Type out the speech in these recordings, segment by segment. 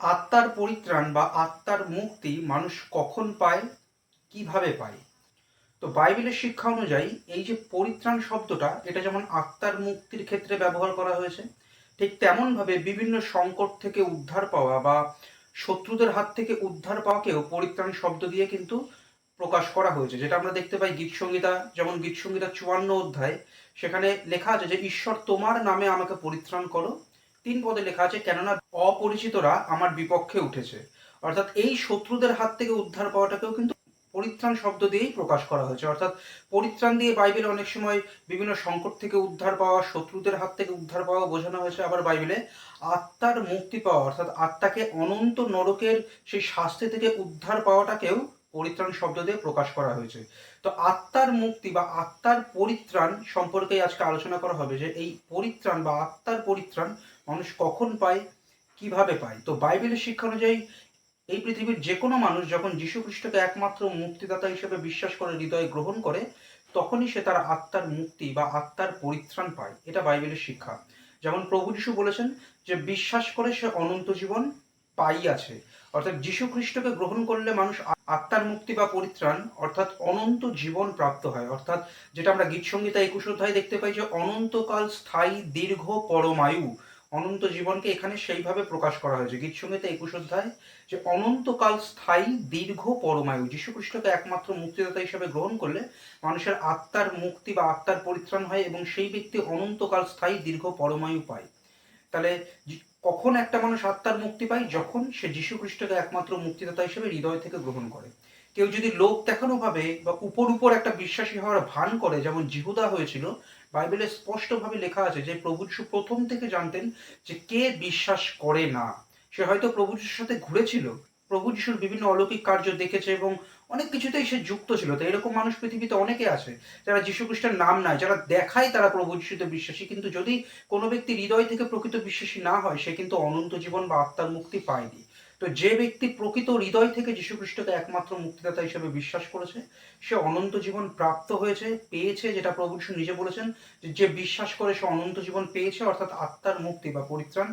আত্মার পরিত্রাণ বা আত্মার মুক্তি মানুষ কখন পায়? কীভাবে পায়? তো বাইবেলের শিক্ষা অনুযায়ী এই যে পরিত্রাণ শব্দটা, এটা যেমন আত্মার মুক্তির ক্ষেত্রে ব্যবহার করা হয়েছে, ঠিক তেমনভাবে বিভিন্ন সংকট থেকে উদ্ধার পাওয়া বা শত্রুদের হাত থেকে উদ্ধার পাওয়াকেও পরিত্রাণ শব্দ দিয়ে কিন্তু প্রকাশ করা হয়েছে। যেটা আমরা দেখতে পাই গীত সংগীতা যেমন গীত সংগীতা চুয়ান্ন অধ্যায়, সেখানে লেখা আছে যে, ঈশ্বর তোমার নামে আমাকে পরিত্রাণ করো। তিন পদে লেখা আছে, কেননা অপরিচিতরা আমার বিপক্ষে উঠেছে। অর্থাৎ এই শত্রুদের হাত থেকে উদ্ধার পাওয়াটাকেও কিন্তু পরিত্রাণ শব্দ দিয়েই প্রকাশ করা হয়েছে। অর্থাৎ পরিত্রাণ দিয়ে বাইবেলে অনেক সময় বিভিন্ন সংকট থেকে উদ্ধার পাওয়া, শত্রুদের হাত থেকে উদ্ধার পাওয়া বোঝানো হয়েছে আবার বাইবেলে। আত্মার মুক্তি পাওয়া, অর্থাৎ আত্মাকে অনন্ত নরকের সেই শাস্তি থেকে উদ্ধার পাওয়াটাকেও পরিত্রাণ শব্দ দিয়ে প্রকাশ করা হয়েছে। তো আত্মার মুক্তি বা আত্মার পরিত্রাণ সম্পর্কে আজকে আলোচনা করা হবে যে এই পরিত্রাণ বা আত্মার পরিত্রাণ মানুষ কখন পায় কীভাবে পায় তো বাইবেলের শিক্ষা অনুযায়ী এই পৃথিবীর যে কোনো মানুষ যখন যীশু খ্রিস্টকে একমাত্র মুক্তিদাতা হিসেবে বিশ্বাস করে, হৃদয়ে গ্রহণ করে, তখনই সে তার আত্মার মুক্তি বা আত্মার পরিত্রাণ পায়। এটা বাইবেলের শিক্ষা। যেমন প্রভু যীশু বলেছেন যে, বিশ্বাস করে সে অনন্ত জীবন পাই আছে অর্থাৎ যীশু খ্রিস্টকে গ্রহণ করলে মানুষ আত্মার মুক্তি বা পরিত্রাণ, অর্থাৎ অনন্ত জীবন প্রাপ্ত হয়। অর্থাৎ যেটা আমরা গীত সংগীতা একুশ অধ্যায় দেখতে পাই যে, অনন্তকাল স্থায়ী দীর্ঘ পরমায়ু। অনন্ত জীবনকে এখানে সেইভাবে প্রকাশ করা হয়েছে। গীত সংগীতা একুশ অধ্যায়, যে অনন্তকাল স্থায়ী, দীর্ঘ পরমায়ু। যীশু খ্রিস্টকে একমাত্র মুক্তিদাতা হিসেবে গ্রহণ করলে মানুষের আত্মার মুক্তি বা আত্মার পরিত্রাণ হয় এবং সেই ব্যক্তি অনন্তকাল স্থায়ী, দীর্ঘ পরমায়ু পায়। তাহলে কখন একটা মানুষ আত্মার মুক্তি পায়? যখন সে যীশু খ্রিস্টকে একমাত্র মুক্তিদাতা হিসেবে হৃদয় থেকে গ্রহণ করে। কেউ যদি লোক দেখানো ভাবে বা উপর উপর একটা বিশ্বাসী হওয়ার ভান করে, যেমন জিহুদা হয়েছিল, বাইবেলে স্পষ্টভাবে লেখা আছে যে প্রভু যিশু প্রথম থেকে জানতেন যে কে বিশ্বাস করে না। সে হয়তো প্রভু যিশুর সাথে ঘুরেছিল, প্রভু যিশুর বিভিন্ন অলৌকিক কার্য দেখেছে এবং অনেক কিছুতেই সে যুক্ত ছিল। তো এরকম মানুষ পৃথিবীতে অনেকে আছে, যারা যীশু খ্রিস্টের নাম নাই, যারা দেখায় তারা প্রভু যিশুতে বিশ্বাসী। কিন্তু যদি কোনো ব্যক্তি হৃদয় থেকে প্রকৃত বিশ্বাসী না হয়, সে কিন্তু অনন্ত জীবন বা আত্মার মুক্তি পায়নি। তো যে ব্যক্তি প্রকৃত হৃদয় থেকে যীশু খ্রিস্টকে একমাত্র মুক্তিদাতা হিসেবে বিশ্বাস করেছে, সে অনন্ত জীবন প্রাপ্ত হয়েছে, পেয়েছে যেটা প্রভু যিশু নিজে বলেছেন, যে বিশ্বাস করে সে অনন্ত জীবন পেয়েছে, অর্থাৎ আত্মার মুক্তি বা পরিত্রাণ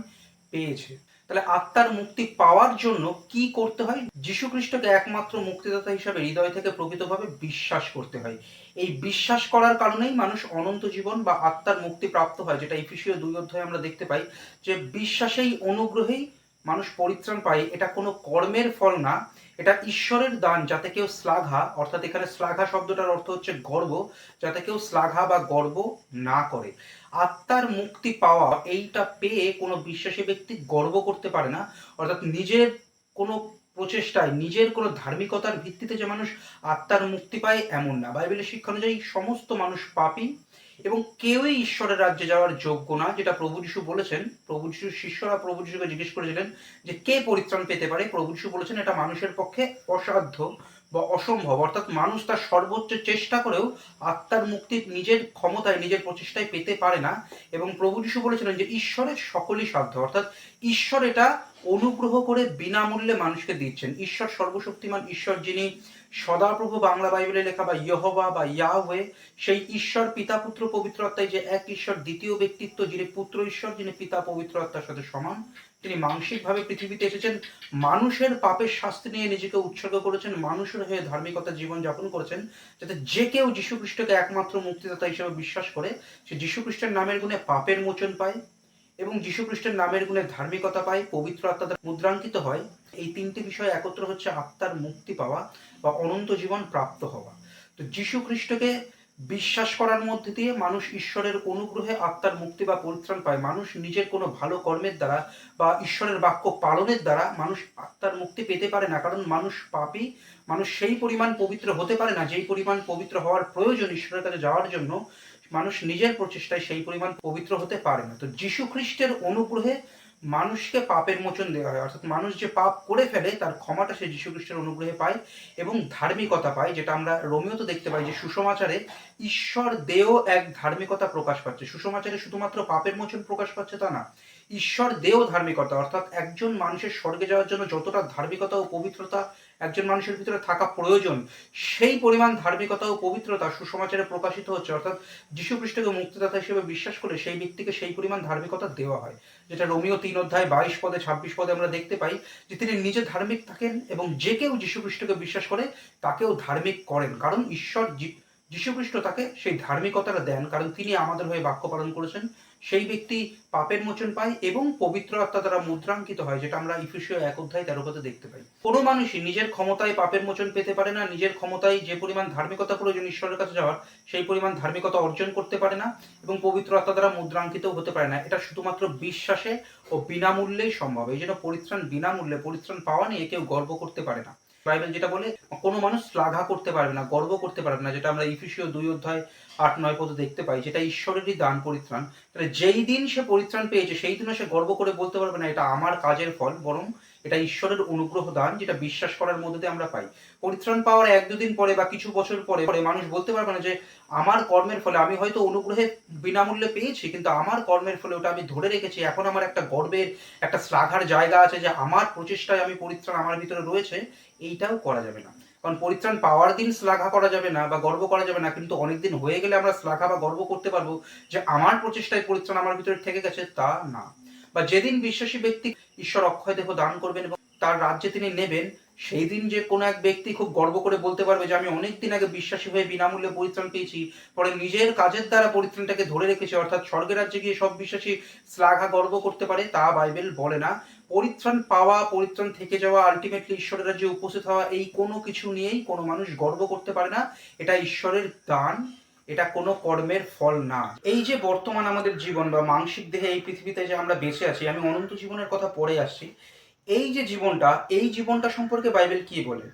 পেয়েছে। তাহলে আত্মার মুক্তি পাওয়ার জন্য কি করতে হয়? যীশু খ্রিস্টকে একমাত্র মুক্তিদাতা হিসাবে হৃদয় থেকে প্রকৃতভাবে বিশ্বাস করতে হয়। এই বিশ্বাস করার কারণেই মানুষ অনন্ত জীবন বা আত্মার মুক্তি প্রাপ্ত হয়, যেটা ইফিসীয় দুই অধ্যায়ে আমরা দেখতে পাই, যে বিশ্বাসেই অনুগ্রহেই মানুষ পরিত্রাণ পায়, এটা কোনো কর্মের ফল না, এটা ঈশ্বরের দান, যাতে কেউ শ্লাঘা, অর্থাৎ এখানে শ্লাঘা শব্দটার অর্থ হচ্ছে গর্ব, যাতে কেউ শ্লাঘা বা গর্ব না করে। আত্মার মুক্তি পাওয়া, এইটা পেয়ে কোনো বিশ্বাসী ব্যক্তি গর্ব করতে পারে না, অর্থাৎ নিজের কোনো প্রচেষ্টায়, নিজের কোনো ধার্মিকতার ভিত্তিতে যে মানুষ আত্মার মুক্তি পায়, এমন না। বাইবেলের শিক্ষা অনুযায়ী সমস্ত মানুষ পাপী এবং কেউই ঈশ্বরের রাজ্যে যাওয়ার যোগ্য না, যেটা প্রভু যিশু বলেছেন। প্রভু যিশুর শিষ্যরা প্রভু যিশুকে জিজ্ঞেস করেছিলেন যে কে পরিত্রাণ পেতে পারে? প্রভু যিশু বলেছেন এটা মানুষের পক্ষে অসাধ্য বা অসম্ভব। অর্থাৎ মানুষ তার সর্বোচ্চ চেষ্টা করেও আত্মার মুক্তি নিজের ক্ষমতায়, নিজের প্রচেষ্টায় পেতে পারে না। এবং প্রভু যিশু বলেছিলেন যে ঈশ্বরের সকলই সাধ্য। অর্থাৎ ঈশ্বর এটা অনুগ্রহ করে বিনামূল্যে মানুষকে দিচ্ছেন। ঈশ্বর সর্বশক্তিমান ঈশ্বর যিনি সদাপ্রভু বাংলা বাইবেলে লেখা বা ইহবা বা ইয়াহওয়ে সেই ঈশ্বর পিতা পুত্র পবিত্র আত্মায় যে এক ঈশ্বর, দ্বিতীয় ব্যক্তিত্ব যিনি পুত্র ঈশ্বর, যিনি পিতা পবিত্র আত্মার সাথে সমান, তিনি মানসিকভাবে পৃথিবীতে এসেছেন, মানুষের পাপের শাস্তি নিয়ে নিজেকে উৎসর্গ করেছেন, মানুষের হয়ে ধার্মিকতার জীবন যাপন করেছেন, যাতে যে কেউ যীশু খ্রিস্টকে একমাত্র মুক্তিদাতা হিসেবে বিশ্বাস করে, সে যীশু খ্রিস্টের নামের গুণে পাপের মোচন পায় এবং যীশু খ্রিস্টের নামের গুণে ধার্মিকতা পায়, পবিত্র আত্মা মুদ্রাঙ্কিত হয়। এই তিনটি বিষয় একত্র হচ্ছে আত্মার মুক্তি পাওয়া। বা অনন্ত জীবন প্রাপ্ত হওয়া। তো যীশু খ্রিস্টকে বিশ্বাস করার মধ্যে দিয়ে মানুষ ঈশ্বরের অনুগ্রহে আত্মার মুক্তি বা পরিত্রাণ পায়। মানুষ নিজের কোনো ভালো কর্মের দ্বারা বা ঈশ্বরের বাক্য পালনের দ্বারা মানুষ আত্মার মুক্তি পেতে পারে না। কারণ মানুষ পাপি, মানুষ সেই পরিমাণ পবিত্র হতে পারে না যেই পরিমাণ পবিত্র হওয়ার প্রয়োজন ঈশ্বরের কাছে যাওয়ার জন্য। মানুষ নিজের প্রচেষ্টায় সেই পরিমাণ পবিত্র হতে পারে না। তো যীশু খ্রিস্টের অনুগ্রহে মানুষকে পাপের মোচন দেওয়া হয়। অর্থাৎ মানুষ যে পাপ করে ফেলে, তার ক্ষমাটা সে যীশু খ্রিস্টের অনুগ্রহে পায় এবং ধার্মিকতা পায়, যেটা আমরা রোমিওতে দেখতে পাই যে সুষমাচারে ঈশ্বর দেহ এক ধার্মিকতা প্রকাশ পাচ্ছে। সুষমাচারে শুধুমাত্র পাপের মোচন প্রকাশ পাচ্ছে তা না ঈশ্বর দেও ধার্মিকতা, অর্থাৎ একজন মানুষের স্বর্গে যাওয়ার জন্য যতটা ধার্মিকতা ও পবিত্রতা একজন মানুষের ভিতরে থাকা প্রয়োজন, সেই পরিমাণ ধার্মিকতা ও পবিত্রতা সুসমাচারে প্রকাশিত হচ্ছে। অর্থাৎ যীশু খ্রিস্টকে মুক্তিদাতা হিসেবে বিশ্বাস করে সেই ব্যক্তিকে সেই পরিমাণ ধার্মিকতা দেওয়া হয়। যেটা রোমিও তিন অধ্যায় বাইশ পদে, ছাব্বিশ পদে আমরা দেখতে পাই যে তিনি নিজে ধার্মিক থাকেন এবং যে কেউ যীশু খ্রিস্টকে বিশ্বাস করে তাকেও ধার্মিক করেন। কারণ ঈশ্বর যীশুখ্রিস্ট তাকে সেই ধার্মিকতাটা দেন, কারণ তিনি আমাদের হয়ে বাক্য পালন করেছেন। সেই ব্যক্তি পাপের মোচন পায় এবং পবিত্র আত্মা দ্বারা মুদ্রাঙ্কিত হয়, যেটা আমরা ইফিসীয় এক অধ্যায় তেরো পদে দেখতে পাই। কোনো মানুষই নিজের ক্ষমতায় পাপের মোচন পেতে পারে না, নিজের ক্ষমতায় যে পরিমাণ ধার্মিকতা প্রয়োজন ঈশ্বরের কাছে যাওয়ার, সেই পরিমাণ ধার্মিকতা অর্জন করতে পারে না এবং পবিত্র আত্মা দ্বারা মুদ্রাঙ্কিত হতে পারে না। এটা শুধুমাত্র বিশ্বাসে ও বিনামূল্যেই সম্ভব। এই জন্য পরিত্রাণ বিনামূল্যে, পরিত্রাণ পাওয়া নিয়ে কেউ গর্ব করতে পারে না। বাইবেল যেটা বলে, কোনো মানুষ শ্লাঘা করতে পারবে না, গর্ব করতে পারবে না, যেটা আমরা ইফিসীয় দুই অধ্যায় আট, নয় পদে দেখতে পাই, যেটা ঈশ্বরেরই দান পরিত্রাণ। তাহলে যেই দিন সে পরিত্রাণ পেয়েছে, সেই দিনও সে গর্ব করে বলতে পারবে না, এটা আমার কাজের ফল, বরং এটা ঈশ্বরের অনুগ্রহ দান, যেটা বিশ্বাস করার মধ্যে দিয়ে আমরা পাই। পরিত্রাণ পাওয়ার এক দুদিন পরে বা কিছু বছর পরে পরে মানুষ বলতে পারবে না যে, আমার কর্মের ফলে আমি হয়তো অনুগ্রহে বিনামূল্যে পেয়েছি, কিন্তু আমার কর্মের ফলে ওটা আমি ধরে রেখেছি। এখন আমার একটা গর্বের, একটা শ্লাঘার জায়গা আছে যে, আমার প্রচেষ্টায় আমি পরিত্রাণ আমার ভিতরে রয়েছে, এইটাও করা যাবে না। কারণ পরিত্রাণ পাওয়ার দিন শ্লাঘা করা যাবে না বা গর্ব করা যাবে না, কিন্তু অনেকদিন হয়ে গেলে আমরা শ্লাঘা বা গর্ব করতে পারব যে, আমার প্রচেষ্টায় পরিত্রাণ আমার ভিতরে থেকে গেছে, তা না। বা যেদিন বিশ্বাসী ব্যক্তি ঈশ্বর অক্ষয় দেহ দান করবেন এবং তার রাজ্যে তিনি নেবেন, সেই দিন যে কোনো এক ব্যক্তি খুব গর্ব করে বলতে পারবে যে আমি অনেক দিন আগে বিশ্বাসী হয়ে বিনামূল্যে পরিত্রাণ পেয়েছি, পরে নিজের কাজের দ্বারা পরিত্রাণটাকে ধরে রেখেছে, অর্থাৎ স্বর্গের রাজ্যে গিয়ে সব বিশ্বাসী শ্লাঘা গর্ব করতে পারে, তা বাইবেল বলে না। পরিত্রাণ পাওয়া, পরিত্রাণ থেকে যাওয়া আলটিমেটলি ঈশ্বরের রাজ্যে উপস্থিত হওয়া, এই কোনো কিছু নিয়েই কোনো মানুষ গর্ব করতে পারে না। এটা ঈশ্বরের দান এটা কোনো কর্মের ফল না। এই যে বর্তমান আমাদের জীবন বা মানসিক দেহে এই পৃথিবীতে যে আমরা বেঁচে আছি, আমি অনন্ত জীবনের কথা পড়ে আসছি, এই যে জীবনটা, এই জীবনটা সম্পর্কে বাইবেল কি বলে?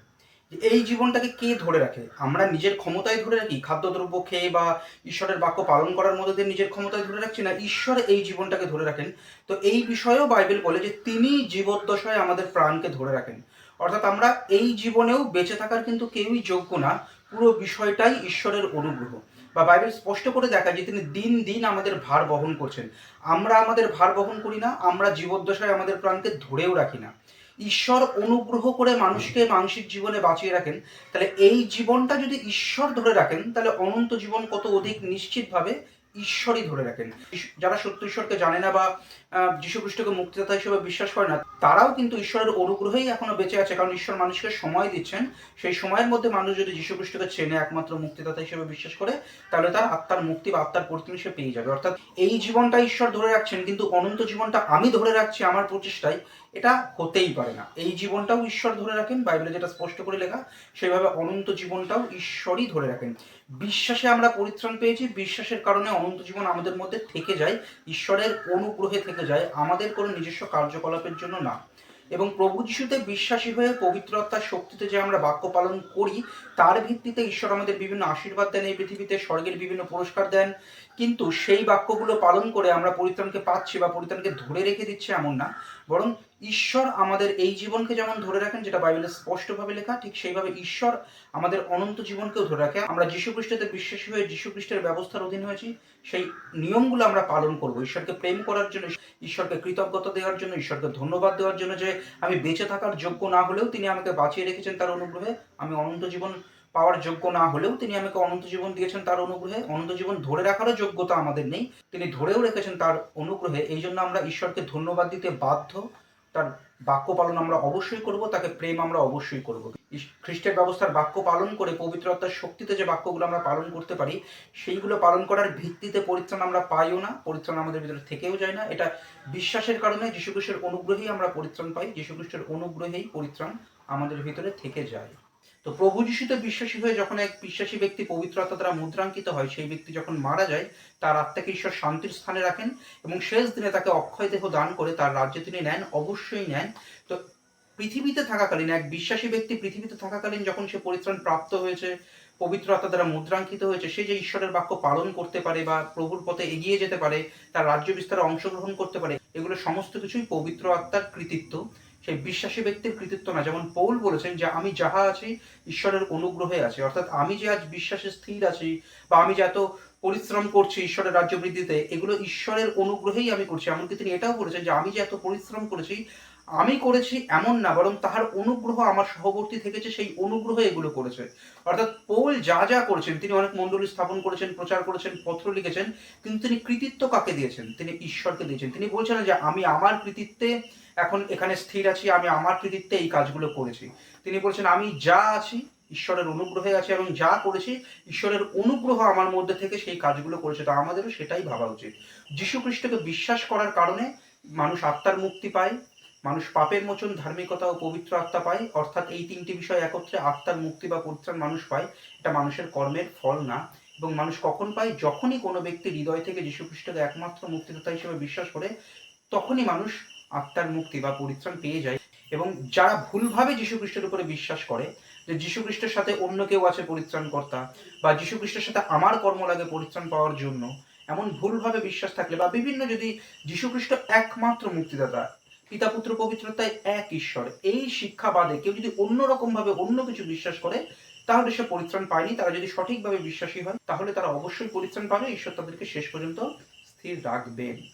এই জীবনটাকে কে ধরে রাখে? আমরা নিজের ক্ষমতায় ধরে রাখি? খাদ্যদ্রব্য খেয়ে বা ঈশ্বরের বাক্য পালন করার মধ্যে দিয়ে নিজের ক্ষমতায় ধরে রাখছি না? ঈশ্বর এই জীবনটাকে ধরে রাখেন। তো এই বিষয়েও বাইবেল বলে যে তিনি জীবদ্দশায় আমাদের প্রাণকে ধরে রাখেন। অর্থাৎ আমরা এই জীবনেও বেঁচে থাকার কিন্তু কেউই যোগ্য না। পুরো বিষয়টাই ঈশ্বরের অনুগ্রহ। বা বাইবেল স্পষ্ট করে দেখায় যে তিনি দিন দিন আমাদের ভার বহন করছেন। আমরা আমাদের ভার বহন করি না, আমরা জীবদ্দশায় আমাদের প্রাণকে ধরেও রাখি না। ঈশ্বর অনুগ্রহ করে মানুষকে মানসিক জীবনে বাঁচিয়ে রাখেন। তাহলে এই জীবনটা যদি ঈশ্বর ধরে রাখেন, তাহলে অনন্ত জীবন কত অধিক নিশ্চিতভাবে ঈশ্বরই ধরে রাখেন। যারা সত্য ঈশ্বরকে জানে না বা আহ, যীশু খ্রিস্টকে মুক্তিদাতা হিসেবে বিশ্বাস করে না তারাও কিন্তু ঈশ্বরের অনুগ্রহেই এখনও বেঁচে আছে। কারণ ঈশ্বর মানুষকে সময় দিচ্ছেন। সেই সময়ের মধ্যে মানুষ যদি যীশু খ্রিস্টকে চেনে একমাত্র মুক্তিদাতা হিসেবে বিশ্বাস করে তাহলে তার আত্মার মুক্তি বা আত্মার পরিত্রাণ সে পেয়ে যাবে। অর্থাৎ এই জীবনটা ঈশ্বর ধরে রাখছেন কিন্তু অনন্ত জীবনটা আমি ধরে রাখছি আমার প্রচেষ্টায় এটা হতেই পারে না। এই জীবনটাও ঈশ্বর ধরে রাখেন বাইবেলে যেটা স্পষ্ট করে লেখা সেইভাবে অনন্ত জীবনটাও ঈশ্বরই ধরে রাখেন। বিশ্বাসে আমরা পরিত্রাণ পেয়েছি বিশ্বাসের কারণে অনন্ত জীবন আমাদের মধ্যে থেকে যায় ঈশ্বরের অনুগ্রহে থেকে যায়, আমাদের কোনো নিজস্ব কার্যকলাপের জন্য না। এবং প্রভু যিশুতে বিশ্বাসী হয়ে পবিত্রতার শক্তিতে যে আমরা বাক্য পালন করি, তার ভিত্তিতে ঈশ্বর আমাদের বিভিন্ন আশীর্বাদ দেন, এই পৃথিবীতে স্বর্গের বিভিন্ন পুরস্কার দেন কিন্তু সেই বাক্যগুলো পালন করে আমরা পরিত্রাণকে পাচ্ছি বা পরিত্রাণকে ধরে রেখে দিচ্ছে এমন না। বরং ঈশ্বর আমাদের এই জীবনকে যেমন ধরে রাখেন, যেটা বাইবেলে স্পষ্টভাবে লেখা, ঠিক সেইভাবে ঈশ্বর আমাদের অনন্ত জীবনকেও ধরে রাখে। আমরা যীশু খ্রিস্টতে বিশ্বাসী হয়ে যীশু খ্রিস্টের ব্যবস্থার অধীন হয়েছি। সেই নিয়মগুলো আমরা পালন করব। ঈশ্বরকে প্রেম করার জন্য, ঈশ্বরকে কৃতজ্ঞতা দেওয়ার জন্য, ঈশ্বরকে ধন্যবাদ দেওয়ার জন্য যে আমি বেঁচে থাকার যোগ্য না হলেও তিনি আমাকে বাঁচিয়ে রেখেছেন তার অনুগ্রহে। আমি অনন্ত জীবন পাওয়ার যোগ্য না হলেও তিনি আমাকে অনন্ত জীবন দিয়েছেন তার অনুগ্রহে। অনন্ত জীবন ধরে রাখারও যোগ্যতা আমাদের নেই। তিনি ধরেও রেখেছেন তার অনুগ্রহে। এই জন্য আমরা ঈশ্বরকে ধন্যবাদ দিতে বাধ্য। তার বাক্য পালন আমরা অবশ্যই করব, তাকে প্রেম আমরা অবশ্যই করব। খ্রিস্টের ব্যবস্থার বাক্য পালন করে পবিত্রতার শক্তিতে যে বাক্যগুলো আমরা পালন করতে পারি, সেইগুলো পালন করার ভিত্তিতে পরিত্রাণ আমরা পাইও না। পরিত্রাণ আমাদের ভিতরে থেকেও যায় না। এটা বিশ্বাসের কারণে যীশুখ্রিস্টের অনুগ্রহেই আমরা পরিত্রাণ পাই। যীশুখ্রিস্টের অনুগ্রহেই পরিত্রাণ আমাদের ভিতরে থেকে যায়। তো প্রভু যিশুতে বিশ্বাসী হয়ে যখন এক বিশ্বাসী ব্যক্তি পবিত্র আত্মা দ্বারা মুদ্রাঙ্কিত হয়, সেই ব্যক্তি যখন মারা যায়, তার আত্মাকে ঈশ্বর শান্তির স্থানে রাখেন এবং শেষ দিনে তাকে অক্ষয় দেহ দান করে তার রাজ্যে তিনি নেন, অবশ্যই নেন। তো পৃথিবীতে থাকাকালীন, এক বিশ্বাসী ব্যক্তি পৃথিবীতে থাকাকালীন যখন সে পরিত্রাণ প্রাপ্ত হয়েছে পবিত্র আত্মা দ্বারা মুদ্রাঙ্কিত হয়েছে, সে যে ঈশ্বরের বাক্য পালন করতে পারে বা প্রভুর পথে এগিয়ে যেতে পারে, তার রাজ্য বিস্তারে অংশগ্রহণ করতে পারে, এগুলো সমস্ত কিছুই পবিত্র আত্মার কৃতিত্ব। সেই বিশ্বাসী ব্যক্তির কৃতিত্ব না। যেমন পৌল বলেছেন যে, আমি যাহা আছি, ঈশ্বরের অনুগ্রহে আছি। অর্থাৎ আমি যে আজ বিশ্বাসে স্থির আছি বা আমি যে এত পরিশ্রম করছি ঈশ্বরের রাজ্য বৃদ্ধিতে এগুলো ঈশ্বরের অনুগ্রহেই আমি করছি। এমনকি তিনি এটাও বলেছেন যে, আমি যে এত পরিশ্রম করেছি আমি করেছি এমন না, বরং তাহার অনুগ্রহ আমার সহবর্তী থেকেছে, সেই অনুগ্রহ এগুলো করেছে। অর্থাৎ পৌল যা যা করেছেন, তিনি অনেক মণ্ডলী স্থাপন করেছেন, প্রচার করেছেন, পত্র লিখেছেন, কিন্তু তিনি কৃতিত্ব কাকে দিয়েছেন? তিনি ঈশ্বরকে দিয়েছেন। তিনি বলছেন যে, আমি আমার কৃতিত্বে এখন এখানে স্থির আছি, আমি আমার কৃতিত্বে এই কাজগুলো করেছি। তিনি বলছেন, আমি যা আছি, ঈশ্বরের অনুগ্রহে আছি, এবং যা করেছি, ঈশ্বরের অনুগ্রহ আমার মধ্যে থেকে সেই কাজগুলো করেছে। তো আমাদেরও সেটাই ভাবা উচিত। যীশু খ্রিস্টকে বিশ্বাস করার কারণে মানুষ আত্মার মুক্তি পায় মানুষ পাপের মোচন, ধার্মিকতা ও পবিত্র আত্মা পায়। অর্থাৎ এই তিনটি বিষয় একত্রে আত্মার মুক্তি বা পরিত্রাণ মানুষ পায়। এটা মানুষের কর্মের ফল না। এবং মানুষ কখন পায়? যখনই কোনো ব্যক্তি হৃদয় থেকে যীশু খ্রিস্টকে একমাত্র মুক্তিদাতা হিসেবে বিশ্বাস করে, তখনই মানুষ আত্মার মুক্তি বা পরিত্রাণ পেয়ে যায়। এবং যারা ভুলভাবে খ্রিস্টের উপরে বিশ্বাস করে, যে খ্রিস্টের সাথে অন্য কেউ আছে পরিত্রাণকর্তা, বা খ্রিস্টের সাথে আমার কর্ম লাগে পরিত্রাণ পাওয়ার জন্য, এমন ভুলভাবে বিশ্বাস থাকলে, বা বিভিন্ন যদি যীশু খ্রিস্ট একমাত্র মুক্তিদাতা পিতা পুত্র পবিত্রতায় এক ঈশ্বর। এই শিক্ষা বাদে কেউ যদি অন্যরকম ভাবে অন্য কিছু বিশ্বাস করে, তাহলে সে পরিত্রাণ পায়নি। তারা যদি সঠিকভাবে বিশ্বাসী হয়, তাহলে তারা অবশ্যই পরিত্রাণ পাবে। ঈশ্বর তাদেরকে শেষ পর্যন্ত স্থির রাখবেন।